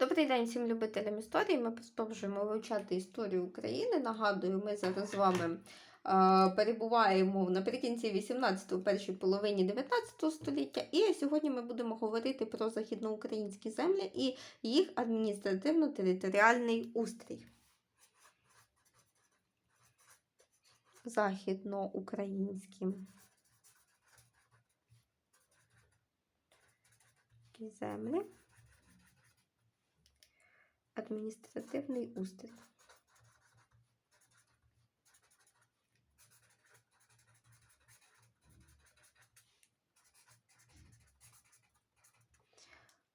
Добрий день всім любителям історії. Ми продовжуємо вивчати історію України. Нагадую, ми зараз з вами е, перебуваємо наприкінці 18-го, першій половині 19 століття. І сьогодні ми будемо говорити про західноукраїнські землі і їх адміністративно-територіальний устрій. Західноукраїнські землі. Адміністративний устрій.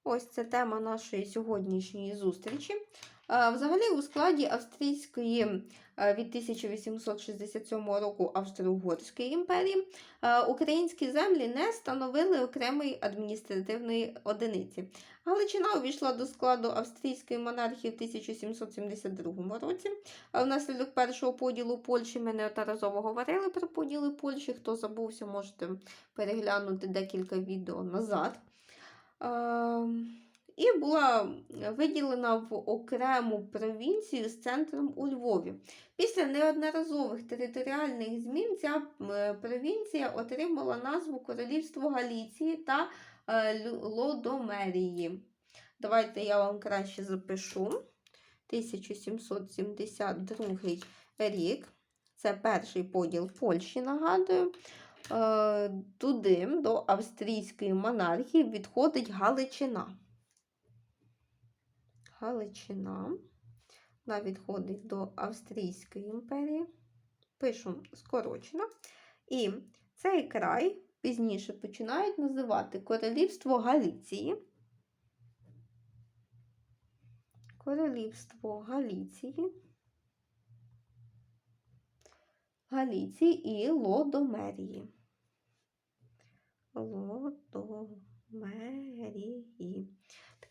Ось це тема нашої сьогоднішньої зустрічі. Взагалі, у складі Австрійської від 1867 року Австро-Угорської імперії українські землі не становили окремої адміністративної одиниці. Галичина увійшла до складу австрійської монархії в 1772 році. Внаслідок першого поділу Польщі ми неодноразово говорили про поділи Польщі. Хто забувся, можете переглянути декілька відео назад. І була виділена в окрему провінцію з центром у Львові. Після неодноразових територіальних змін ця е, провінція отримала назву Королівство Галіції та е, Лодомерії. Давайте я вам краще запишу. 1772 рік. Це перший поділ Польщі, нагадую. Е, Туди, до австрійської монархії, відходить Галичина. Галичина. Вона відходить до Австрійської імперії. Пишу скорочено. І цей край пізніше починають називати Королівство Галіції. Королівство Галіції. Галіції і Лодомерії. Лодомерії.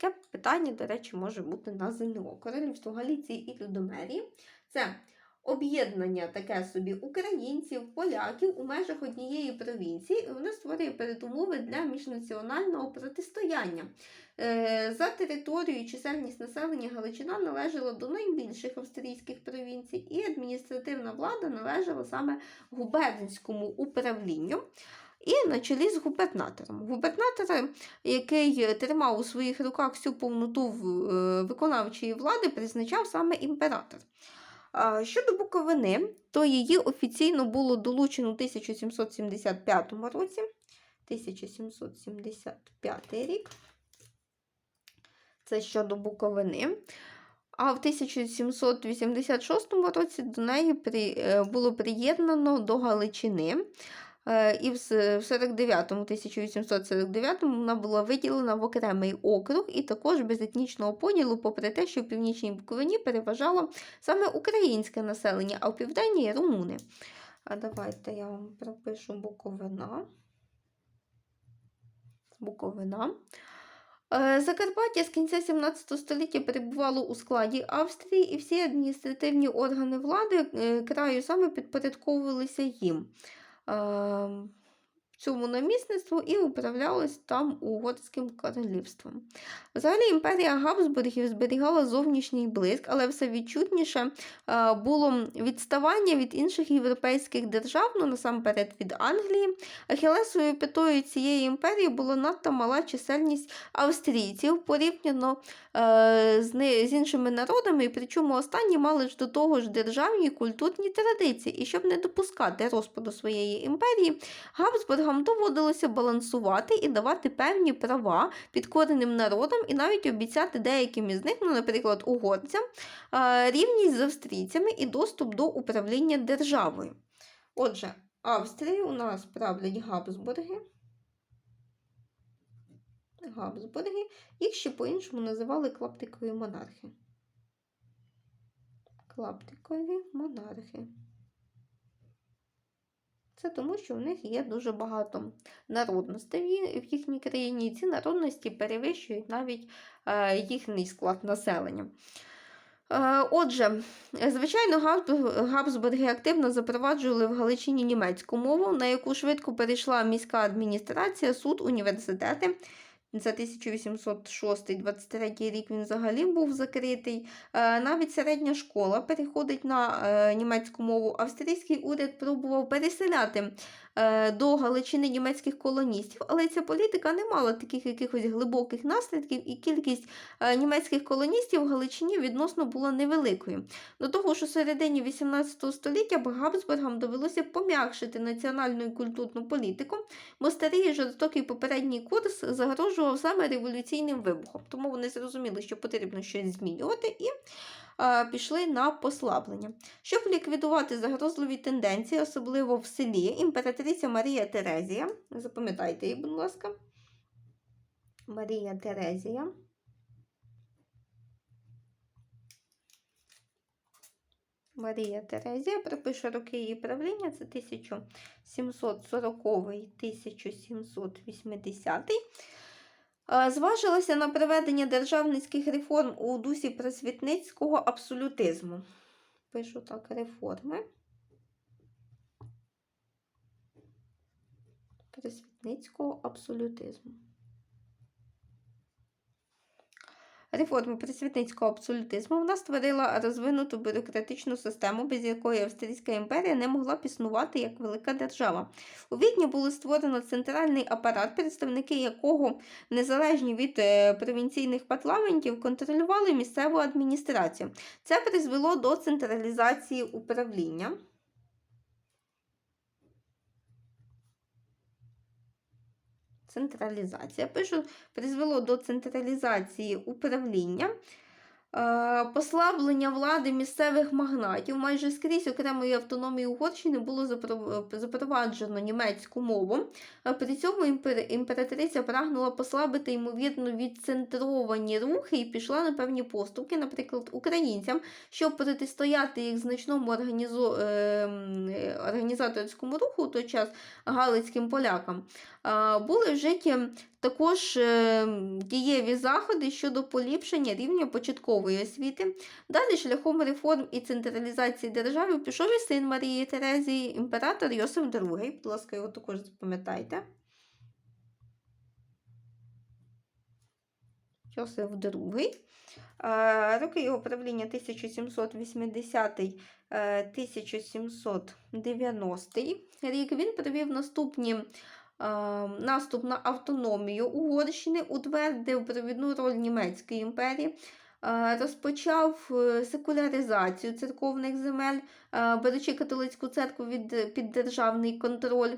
Таке питання, до речі, може бути на ЗНО. Королівство Галіції і Людомерії це об'єднання таке собі українців, поляків у межах однієї провінції, і воно створює передумови для міжнаціонального протистояння. Е, За територією чисельність населення Галичина належала до найбільших австрійських провінцій, і адміністративна влада належала саме губернському управлінню. І на чолі з губернатором. Губернатор, який тримав у своїх руках всю повноту е, виконавчої влади, призначав саме імператор. Щодо Буковини, то її офіційно було долучено у 1775 році. 1775 рік. Це щодо Буковини. А в 1786 році до неї е, було приєднано до Галичини. Е, І в 49-му, 1849 вона була виділена в окремий округ і також без етнічного поділу, попри те, що в північній Буковині переважало саме українське населення, а в південній румуни. А давайте я вам пропишу Буковина. Буковина. Е, Закарпаття з кінця 17 століття перебувало у складі Австрії, і всі адміністративні органи влади е, краю саме підпорядковувалися їм. Е, Цьому намісництву і управлялось там угорським королівством. Взагалі імперія Габсбургів зберігала зовнішній блиск, але все відчутніше е, було відставання від інших європейських держав, ну насамперед від Англії. Ахілесовою п'ятою цієї імперії була надто мала чисельність австрійців порівняно е, з, іншими народами, причому останні мали ж до того ж державні культурні традиції. І щоб не допускати розпаду своєї імперії, Габсбургам доводилося балансувати і давати певні права підкореним народам, і навіть обіцяти деяким із них, ну, наприклад, угорцям, е, рівність з австрійцями і доступ до управління державою. Отже, Австрію у нас правлять Габсбурги. Габсбурги, їх ще по-іншому називали клаптикові монархи. Клаптикові монархи. Це тому, що в них є дуже багато народностей в їхній країні, і ці народності перевищують навіть е, їхній склад населення. Е, Отже, звичайно, Габсбурги активно запроваджували в Галичині німецьку мову, на яку швидко перейшла міська адміністрація, суд, університети. Це 1806-23 рік він взагалі був закритий. Е, Навіть середня школа переходить на е, німецьку мову. Австрійський уряд пробував переселяти до Галичини німецьких колоністів, але ця політика не мала таких якихось глибоких наслідків, і кількість е, німецьких колоністів в Галичині відносно була невеликою. До того ж, у середині 18 століття Габсбургам довелося пом'якшити національну і культурну політику, бо старий жорстокий попередній курс загрожував саме революційним вибухом. Тому вони зрозуміли, що потрібно щось змінювати і е, пішли на послаблення. Щоб ліквідувати загрозливі тенденції, особливо в селі, імператриця Марія Терезія, запам'ятайте її, будь ласка, Марія Терезія. Марія Терезія пропише роки її правління, це 1740 1780 Е, зважилося на проведення державницьких реформ у дусі просвітницького абсолютизму. Пишу так, реформи. Просвітницького абсолютизму. Реформи просвітницького абсолютизму вона створила розвинуту бюрократичну систему, без якої Австрійська імперія не могла б існувати як велика держава. У Відні було створено центральний апарат, представники якого, незалежні від е, провінційних парламентів, контролювали місцеву адміністрацію. Це призвело до централізації управління. Централізація. Пишу, призвело до централізації управління, послаблення влади місцевих магнатів. Майже скрізь окремої автономії Угорщини було запроваджено німецьку мову. Е, При цьому імператриця прагнула послабити ймовірно відцентровані рухи і пішла на певні поступки, наприклад, українцям, щоб протистояти їх значному організу... е, е, організаторському руху у той час галицьким полякам. Були вжиті також е, дієві заходи щодо поліпшення рівня початкової освіти. Далі шляхом реформ і централізації держави пішов і син Марії Терезії, імператор Йосиф II. Будь ласка, його також запам'ятайте. Йосиф II. Е, Роки його правління 1780-1790 рік. Він провів наступні е, наступ на автономію Угорщини, утвердив провідну роль Німецької імперії, е, розпочав е, секуляризацію церковних земель, е, беручи католицьку церкву від, під державний контроль.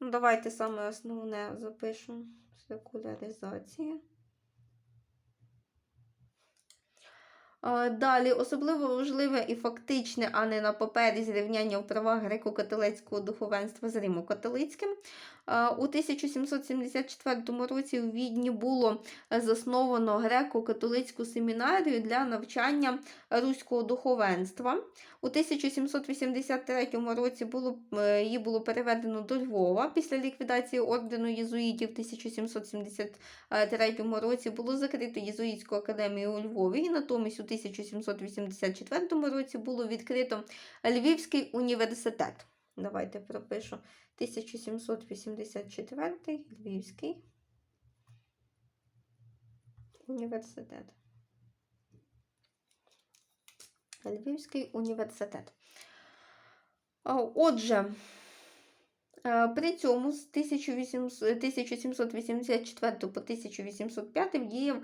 Ну, давайте саме основне запишу. Секуляризація. Е, Далі особливо важливе і фактичне, а не на папері зрівняння в правах греко-католицького духовенства з римо-католицьким. Е, У 1774 році у Відні було е, засновано греко-католицьку семінарію для навчання руського духовенства. У 1783 році було, е, її було переведено до Львова. Після ліквідації ордену єзуїтів в 1773 році було закрито Єзуїтську академію у Львові, і натомість у 1784 році було відкрито Львівський університет. Давайте пропишу 1784 Львівський університет. Львівський університет. Отже, при цьому з 1800 1784 по 1805 діяв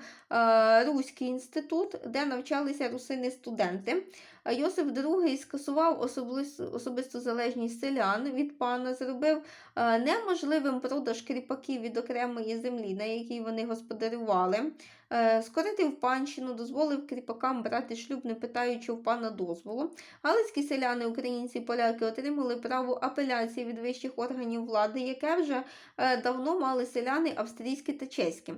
Руський інститут, де навчалися русини-студенти. А Йосиф II скасував особисту залежність селян від пана, зробив е, неможливим продаж кріпаків від окремої землі, на якій вони господарювали. Е, Скоротив панщину, дозволив кріпакам брати шлюб, не питаючи в пана дозволу. Галицькі селяни, українці поляки отримали право апеляції від вищих органів влади, яке вже е, давно мали селяни австрійські та чеські.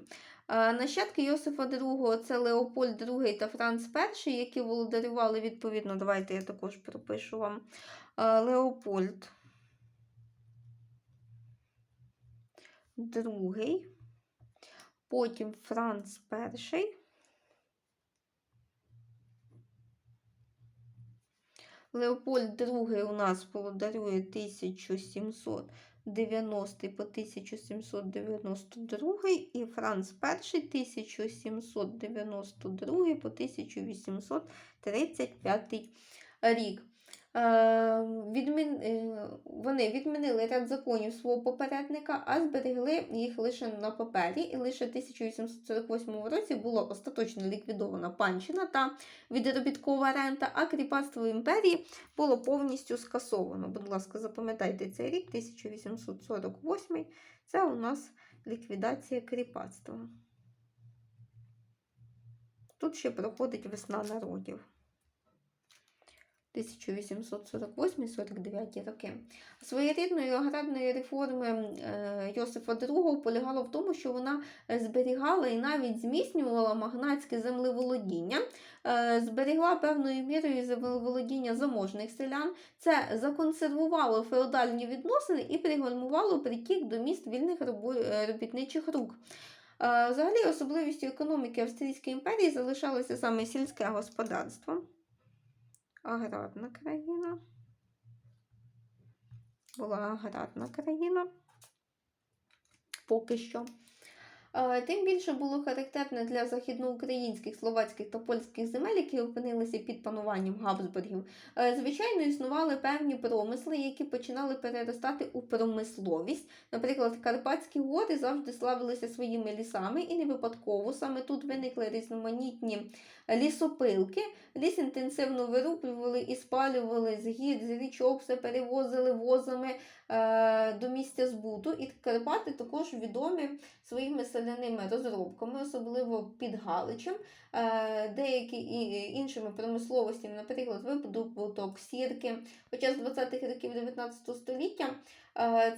Е, Нащадки Йосифа II це Леопольд II та Франц І, які володарювали відповідно. Давайте я також пропишу вам Е, Леопольд II, потім Франц І. Леопольд II у нас володарює 1700 90 по 1792 і Франц І 1792 по 1835 рік. Е, відмін... е, Вони відмінили ряд законів свого попередника, а зберегли їх лише на папері, і лише в 1848 році була остаточно ліквідована панщина та відробіткова рента, а кріпацтво імперії було повністю скасовано. Будь ласка, запам'ятайте цей рік, 1848 це у нас ліквідація кріпацтва. Тут ще проходить весна народів. 1848-49 роки. Своєрідною аграрної реформи е, Йосифа II полягало в тому, що вона зберігала і навіть зміцнювала магнатське землеволодіння, е, зберігла певною мірою землеволодіння заможних селян. Це законсервувало феодальні відносини і пригальмувало притік до міст вільних е, робітничих рук. Взагалі, особливістю економіки Австрійської імперії залишалося саме сільське господарство аграрна країна. Була аграрна країна поки що. Е, Тим більше було характерне для західноукраїнських, словацьких та польських земель, які опинилися під пануванням Габсбургів. Е, Звичайно, існували певні промисли, які починали переростати у промисловість. Наприклад, Карпатські гори завжди славилися своїми лісами, і не випадково саме тут виникли різноманітні лісопилки. Ліс інтенсивно вирублювали і спалювали з гір, з річок, все перевозили возами до місця збуту. І Карпати також відомі своїми селяними розробками, особливо під Галичем, е, деякі і- іншими промисловостями, наприклад, видобуток сірки. Хоча з 20-х років 19 століття е,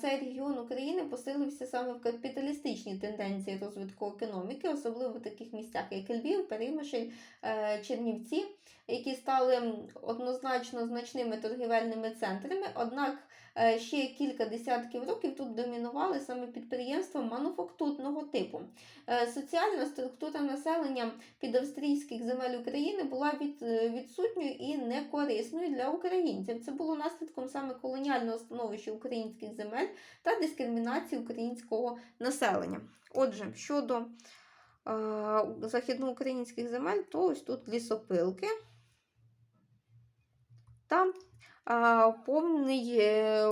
цей регіон України посилився саме в капіталістичній тенденції розвитку економіки, особливо в таких місцях, як Львів, Перемишль, е, Чернівці, які стали однозначно значними торгівельними центрами. Однак е, ще кілька десятків років тут домінували саме підприємства мануфактурного типу. Е, Соціальна структура населення під австрійських земель України була е, відсутньою і некорисною для українців. Це було наслідком саме колоніального становища українських земель та дискримінації українського населення. Отже, щодо е, західноукраїнських земель, то ось тут лісопилки та а, повний е,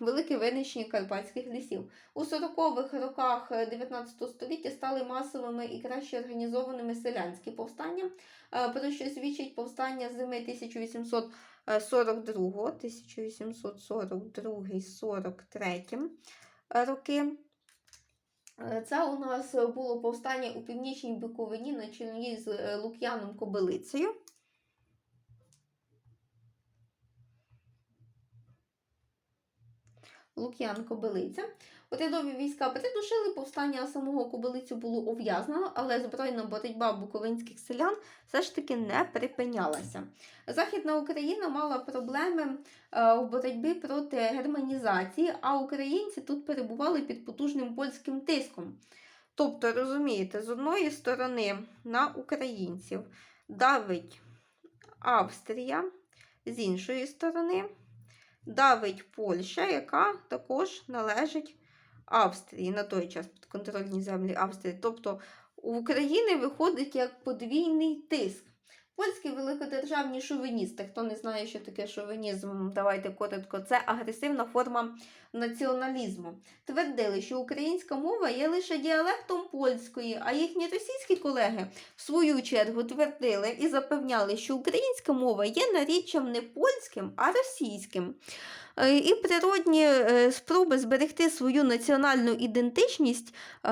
велике винищення карпатських лісів. У 40-х роках е, 19 століття стали масовими і краще організованими селянські повстання, е, про що свідчить повстання зими 1842, 1842 43 роки. Е, Це у нас було повстання у північній Буковині на чолі з е, Лук'яном Кобилицею. Лук'ян Кобилиця. Урядові війська придушили повстання, самого Кобилицю було ув'язнено, але збройна боротьба буковинських селян все ж таки не припинялася. Західна Україна мала проблеми е, у боротьбі проти германізації, а українці тут перебували під потужним польським тиском. Тобто, розумієте, з одної сторони на українців давить Австрія, з іншої сторони давить Польща, яка також належить Австрії на той час підконтрольні землі Австрії. Тобто у України виходить як подвійний тиск. Польські великодержавні шовіністи, хто не знає, що таке шовінізм, давайте коротко, це агресивна форма націоналізму. Твердили, що українська мова є лише діалектом польської, а їхні російські колеги в свою чергу твердили і запевняли, що українська мова є наріччям не польським, а російським. Е, І природні е, спроби зберегти свою національну ідентичність е,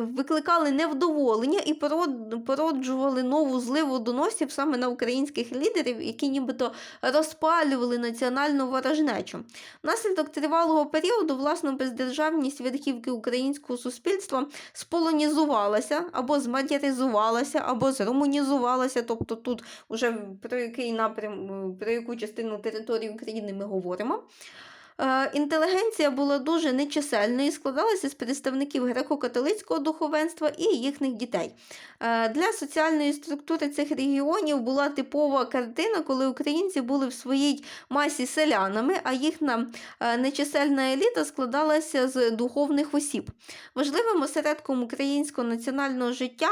викликали невдоволення і пород- породжували нову зливу доносів саме на українських лідерів, які нібито розпалювали національну ворожнечу. Внаслідок тривалого періоду власну бездержавність верхівки українського суспільства сполонізувалася або змадяризувалася, або зрумунізувалася. Тобто тут уже про який напрям, про яку частину території України ми говоримо. Е, Інтелігенція була дуже нечисельною і складалася з представників греко-католицького духовенства і їхніх дітей. Е, Для соціальної структури цих регіонів була типова картина, коли українці були в своїй масі селянами, а їхня е, нечисельна еліта складалася з духовних осіб. Важливим осередком українського національного життя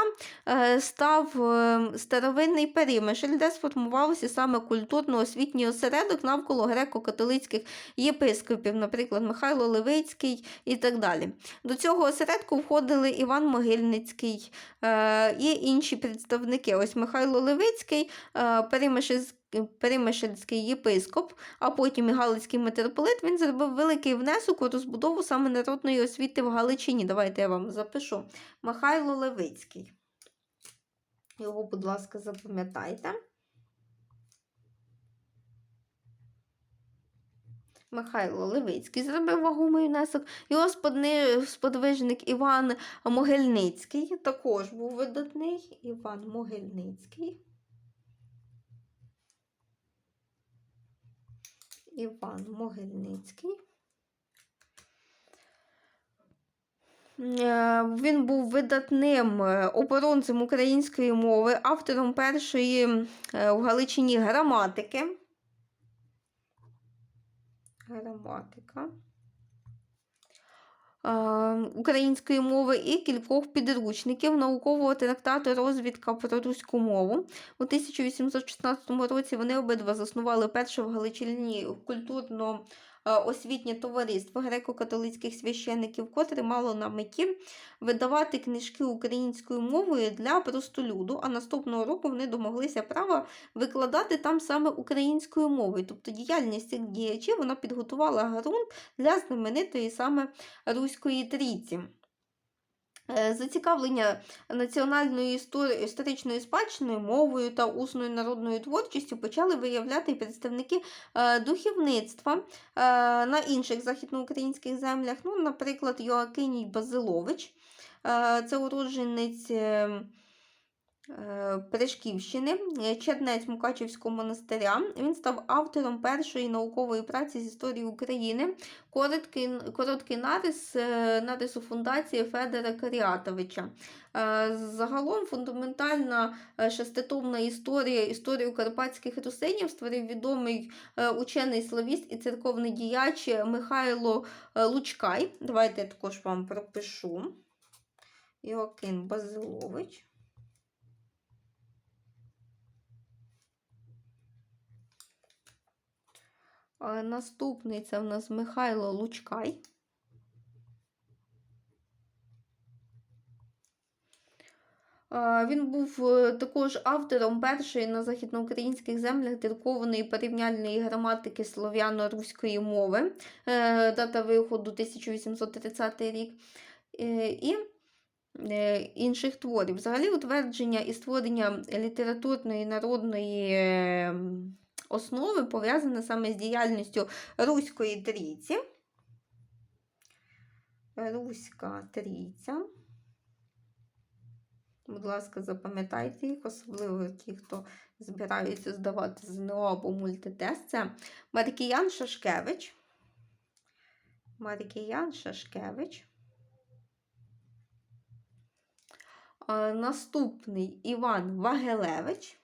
став старовинний Перемишль, де сформувався саме культурно-освітній осередок навколо греко-католицьких єпископів, наприклад, Михайло Левицький і так далі. До цього осередку входили Іван Могильницький е, і інші представники. Ось Михайло Левицький, е, Перемишльський Перемишльський єпископ, а потім і Галицький митрополит, він зробив великий внесок у розбудову саме народної освіти в Галичині. Давайте я вам запишу. Михайло Левицький. Його, будь ласка, запам'ятайте. Михайло Левицький зробив вагомий внесок. Його сподвижник Іван Могильницький також був видатний. Іван Могильницький. Іван Могильницький. Е, Він був видатним е, оборонцем української мови, автором першої е, в Галичині граматики. Граматика. Української мови і кількох підручників наукового трактату Розвідка про руську мову. У 1816 році вони обидва заснували перше в Галичині культурно освітнє товариство греко-католицьких священиків, котре мало на меті видавати книжки українською мовою для простолюду, а наступного року вони домоглися права викладати там саме українською мовою. Тобто діяльність цих діячів вона підготувала ґрунт для знаменитої саме Руської трійці. Е, Зацікавлення національною історією, історичною спадщиною, мовою та усною народною творчістю почали виявляти представники е, духовництва е, на інших західноукраїнських землях. Ну, наприклад, Йоакиній Базилович, це уродженець е, Прешківщини, е, чернець Мукачівського монастиря. Він став автором першої наукової праці з історії України Короткий, короткий нарис е, нарису фундації Федора Каріатовича. Загалом фундаментальна шеститомна історія історію карпатських русинів створив відомий учений славіст і церковний діяч Михайло Лучкай. Давайте я також вам пропишу. Йоаким Базилович. Наступний це в нас Михайло Лучкай. Е, Він був е, також автором першої на західноукраїнських землях друкованої порівняльної граматики слов'яно-руської мови, Е, дата виходу 1830 рік. Е, І е, інших творів. Взагалі утвердження і створення літературної народної е, основи пов'язане саме з діяльністю Руської трійці. Руська трійця. Будь ласка, запам'ятайте їх, особливо ті, хто збираються здавати ЗНО або мультитест. Це Маркіян Шашкевич. Маркіян Шашкевич. Наступний Іван Вагелевич.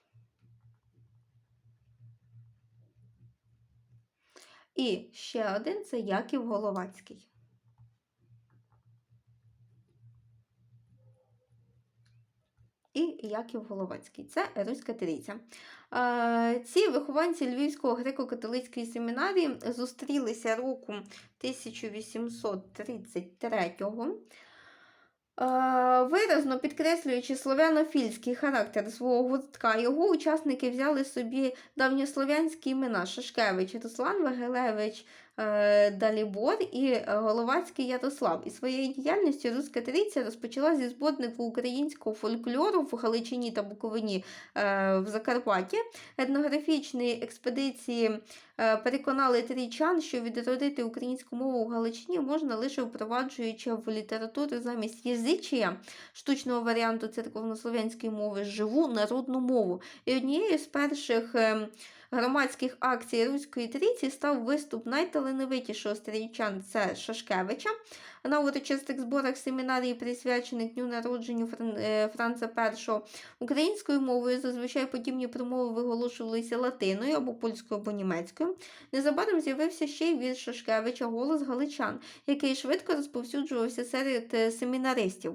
І ще один це Яків Головацький. І Яків Головацький. Це Руська Трійця. Ці вихованці Львівського греко-католицької семінарії зустрілися року 1833-го. Е, Виразно підкреслюючи слов'янофільський характер свого гуртка, його учасники взяли собі давньослов'янські імена Шашкевич, Руслан Вагелевич, Далібор і е, Головацький Ярослав. І своєю діяльністю Руська Трійця розпочала зі зборнику українського фольклору в Галичині та Буковині е, в Закарпатті. Етнографічні експедиції е, переконали трійчан, що відродити українську мову в Галичині можна лише впроваджуючи в літературу замість язичія, штучного варіанту церковнослов'янської мови, живу народну мову. І однією з перших е, громадських акцій Руської трійці став виступ найталановитішого стрільчан це Шашкевича на урочистих зборах семінарії, присвячених дню народженню е, Франца І. Українською мовою зазвичай подібні промови виголошувалися латиною або польською або німецькою. Незабаром з'явився ще й вірш Шашкевича Голос Галичан, який швидко розповсюджувався серед е, семінаристів.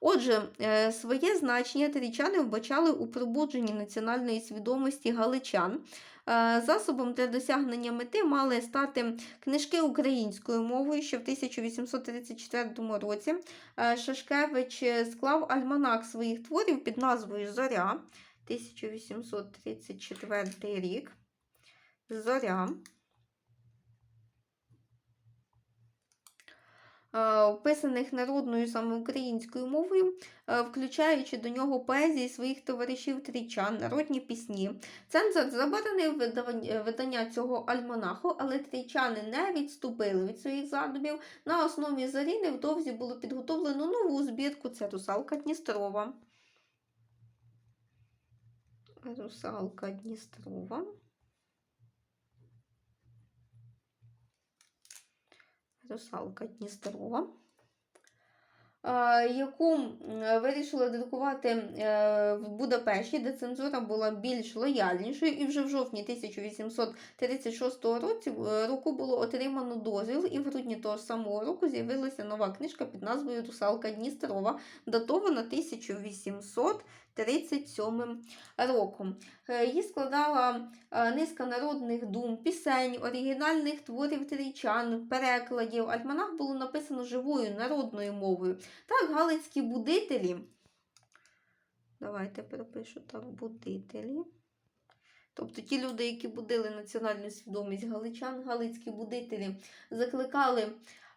Отже, е, своє значення трійчани вбачали у пробудженні національної свідомості галичан. Е, Засобом для досягнення мети мали стати книжки українською мовою, що в 1834 році е, Шашкевич склав альманах своїх творів під назвою Зоря 1834 рік. Зоря. Е, описаних народною саме українською мовою, е, включаючи до нього поезії своїх товаришів трійчан, народні пісні. Цензор заборонив видання цього альманаху, але трійчани не відступили від своїх задумів. На основі зорі невдовзі було підготовлено нову збірку це Русалка Дністрова. Русалка Дністрова. Русалка Дністрова, е, яку вирішили друкувати е, в Будапешті, де цензура була більш лояльнішою, і вже в жовтні 1836 році, е, року було отримано дозвіл, і в грудні того самого року з'явилася нова книжка під назвою Русалка Дністрова, датована 1837 роком. Е, Її складала низка народних дум, пісень, оригінальних творів трійчан, перекладів. Альманах було написано живою народною мовою. Так, галицькі будителі. Давайте перепишу так, будителі. Тобто ті люди, які будили національну свідомість галичан, галицькі будителі, закликали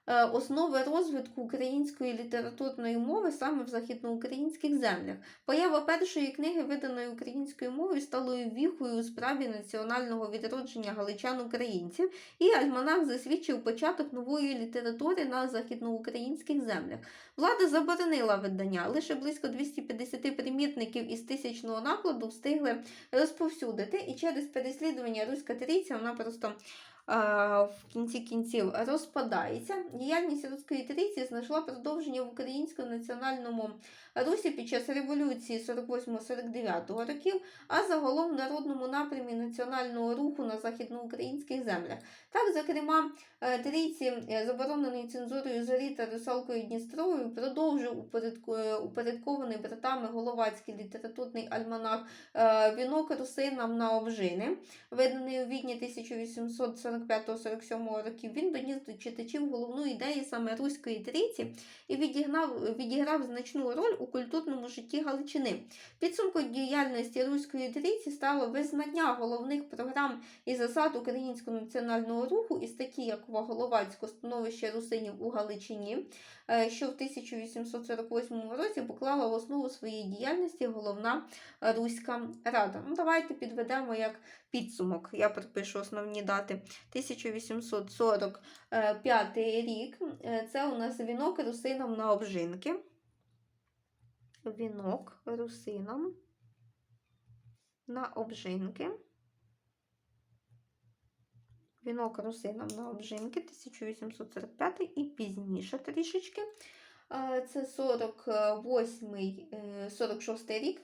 основи розвитку української літературної мови саме в західноукраїнських землях. Поява першої книги, виданої українською мовою, стала віхою у справі національного відродження галичан-українців, і альманах засвідчив початок нової літератури на західноукраїнських землях. Влада заборонила видання, лише близько 250 примірників із тисячного накладу встигли розповсюдити, і через переслідування Руська Трійця вона просто в кінці кінців розпадається. Діяльність Руської Трійці знайшла продовження в українському національному Русі під час революції 48-49 років, а загалом в народному напрямі національного руху на західноукраїнських землях. Так, зокрема, е, трійці, е, заборонений цензурою зорі та русалкою Дністровою, продовжив е, упорядкований братами Головацький літературний альманах Вінок русинам на обжини, виданий у відні 1845-47 років. Він доніс до читачів головну ідею саме Руської трійці і відігнав, відіграв значну роль у культурному житті Галичини. Підсумком діяльності Руської трійці стало визнання головних програм і засад українського національного руху із такі, як Головацько становище русинів у Галичині, е, що в 1848 році поклала в основу своєї діяльності головна Руська Рада. Ну, давайте підведемо як підсумок. Я припишу основні дати. 1845 рік. Е, Це у нас вінок русинам на обжинки. Вінок русинам на обжинки. Вінок русинам на обжинки 1845 і пізніше трішечки. Е, Це 48, е, 46 рік.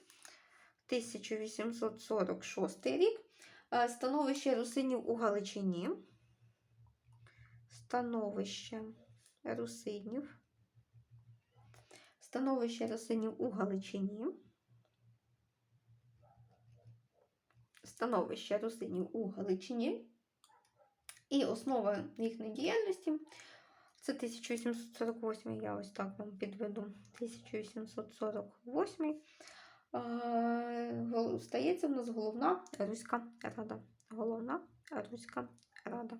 1846 рік. Е, Становище русинів у Галичині. Становище русинів. Становище русинів у Галичині. Становище русинів у Галичині. І основа їхньої діяльності це 1848, я ось так вам підведу. 1848 е, гол- стається в нас головна Руська Рада. Головна Руська Рада.